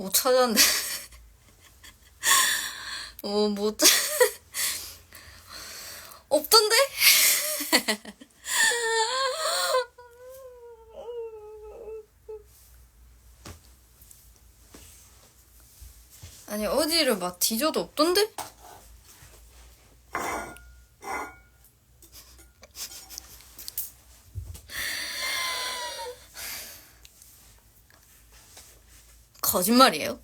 못 찾았는데. 어, 못, 찾- 없던데? 아니, 어디를 막 뒤져도 없던데? 거짓말이에요?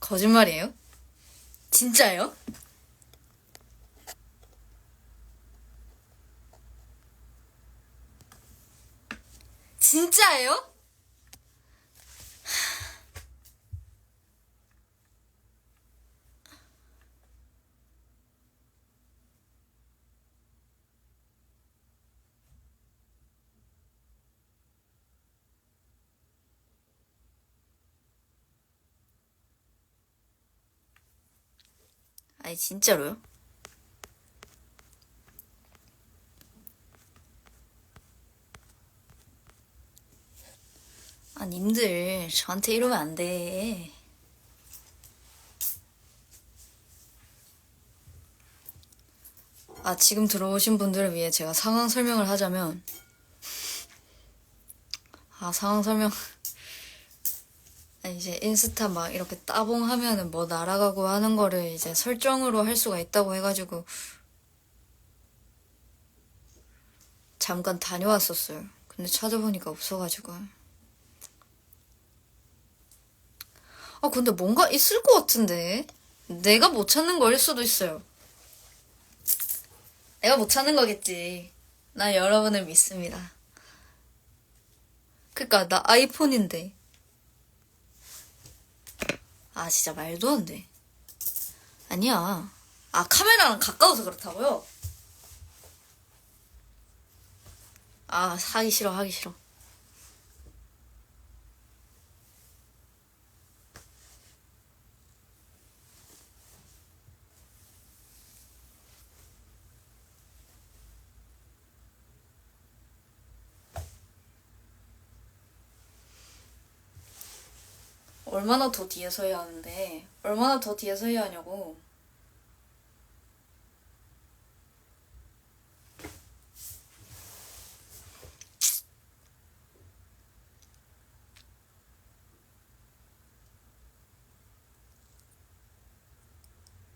거짓말이에요? 진짜예요? 진짜예요? 아니 진짜로요? 아 님들 저한테 이러면 안 돼. 아 지금 들어오신 분들을 위해 제가 상황 설명을 하자면 아 상황 설명 이제 인스타 막 이렇게 따봉 하면은 뭐 날아가고 하는 거를 이제 설정으로 할 수가 있다고 해가지고 잠깐 다녀왔었어요. 근데 찾아보니까 없어가지고. 아, 근데 뭔가 있을 것 같은데. 내가 못 찾는 거일 수도 있어요. 내가 못 찾는 거겠지. 나 여러분을 믿습니다. 그니까, 나 아이폰인데. 아, 진짜 말도 안 돼. 아니야. 아, 카메라랑 가까워서 그렇다고요? 아, 하기 싫어, 하기 싫어. 얼마나 더 뒤에 서야 하는데, 얼마나 더 뒤에 서야 하냐고.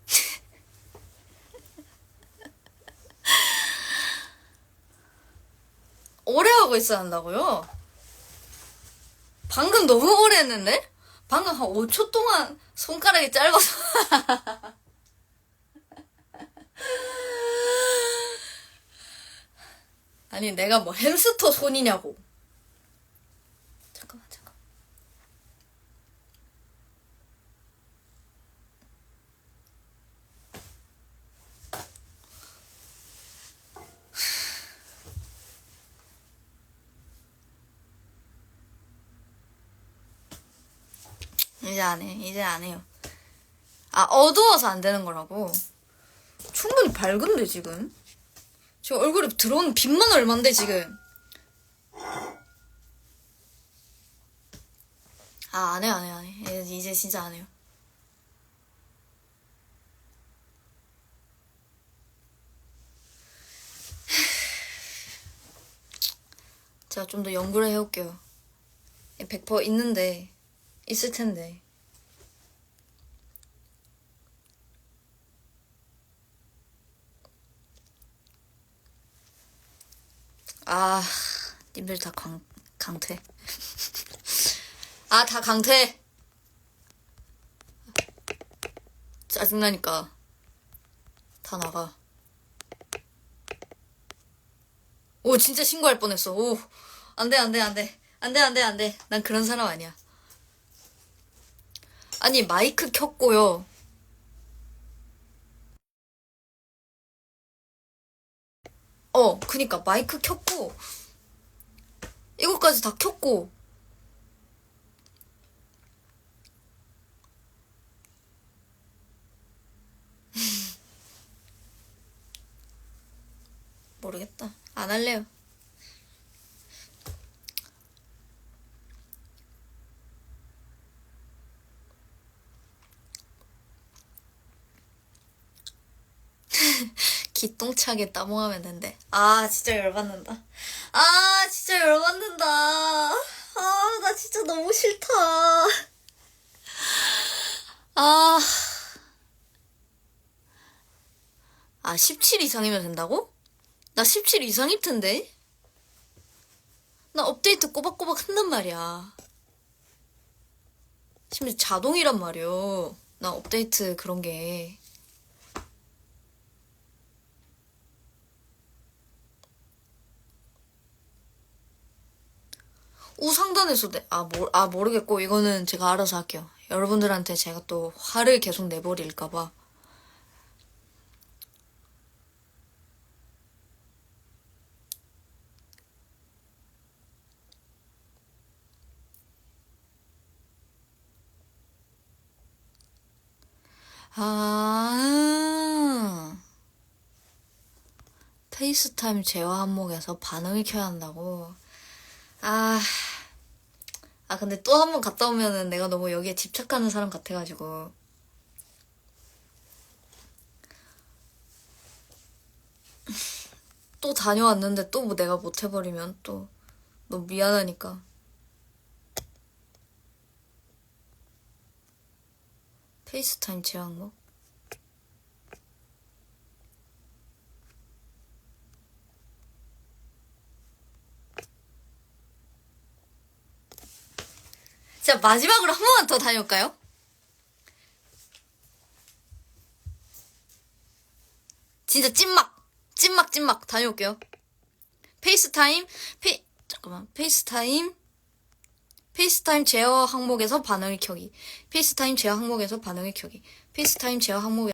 오래 하고 있어야 한다고요? 방금 너무 오래 했는데? 방금 한 5초 동안 손가락이 짧아서. 아니, 내가 뭐 햄스터 손이냐고. 잠깐만, 잠깐. 이제 안 해. 이제 안 해요. 아, 어두워서 안 되는 거라고. 충분히 밝은데, 지금. 지금 얼굴에 들어오는 빛만 얼만데, 지금. 아, 안 해요, 안 해요, 안 해요. 이제 진짜 안 해요. 제가 좀 더 연구를 해올게요. 100% 있는데, 있을 텐데. 아, 님들 다 강, 강퇴. 아, 다 강퇴. 짜증나니까. 다 나가. 오, 진짜 신고할 뻔했어. 오, 안 돼, 안 돼, 안 돼. 안 돼, 안 돼, 안 돼. 난 그런 사람 아니야. 아니, 마이크 켰고요. 어, 그니까 마이크 켰고 이것까지 다 켰고 모르겠다. 안 할래요. 기똥차게 따봉하면 된대. 아, 진짜 열받는다. 아, 진짜 열받는다. 아, 나 진짜 너무 싫다. 아. 아, 17 이상이면 된다고? 나 17 이상일 텐데? 나 업데이트 꼬박꼬박 한단 말이야. 심지어 자동이란 말이요. 나 업데이트 그런 게. 우상단에서 내, 아, 모, 아, 모르겠고, 이거는 제가 알아서 할게요. 여러분들한테 제가 또 화를 계속 내버릴까봐. 아, 페이스타임 제어 항목에서 반응을 켜야 한다고. 아, 아, 근데 또 한 번 갔다 오면은 내가 너무 여기에 집착하는 사람 같아가지고. 또 다녀왔는데 또 뭐 내가 못 해버리면 또 너무 미안하니까. 페이스타임 제어 항 자, 마지막으로 한 번만 더 다녀올까요? 진짜 찐막, 찐막, 찐막 다녀올게요. 페이스타임, 페이, 잠깐만, 페이스타임, 페이스타임 제어 항목에서 반응을 켜기. 페이스타임 제어 항목에서 반응을 켜기. 페이스타임 제어 항목에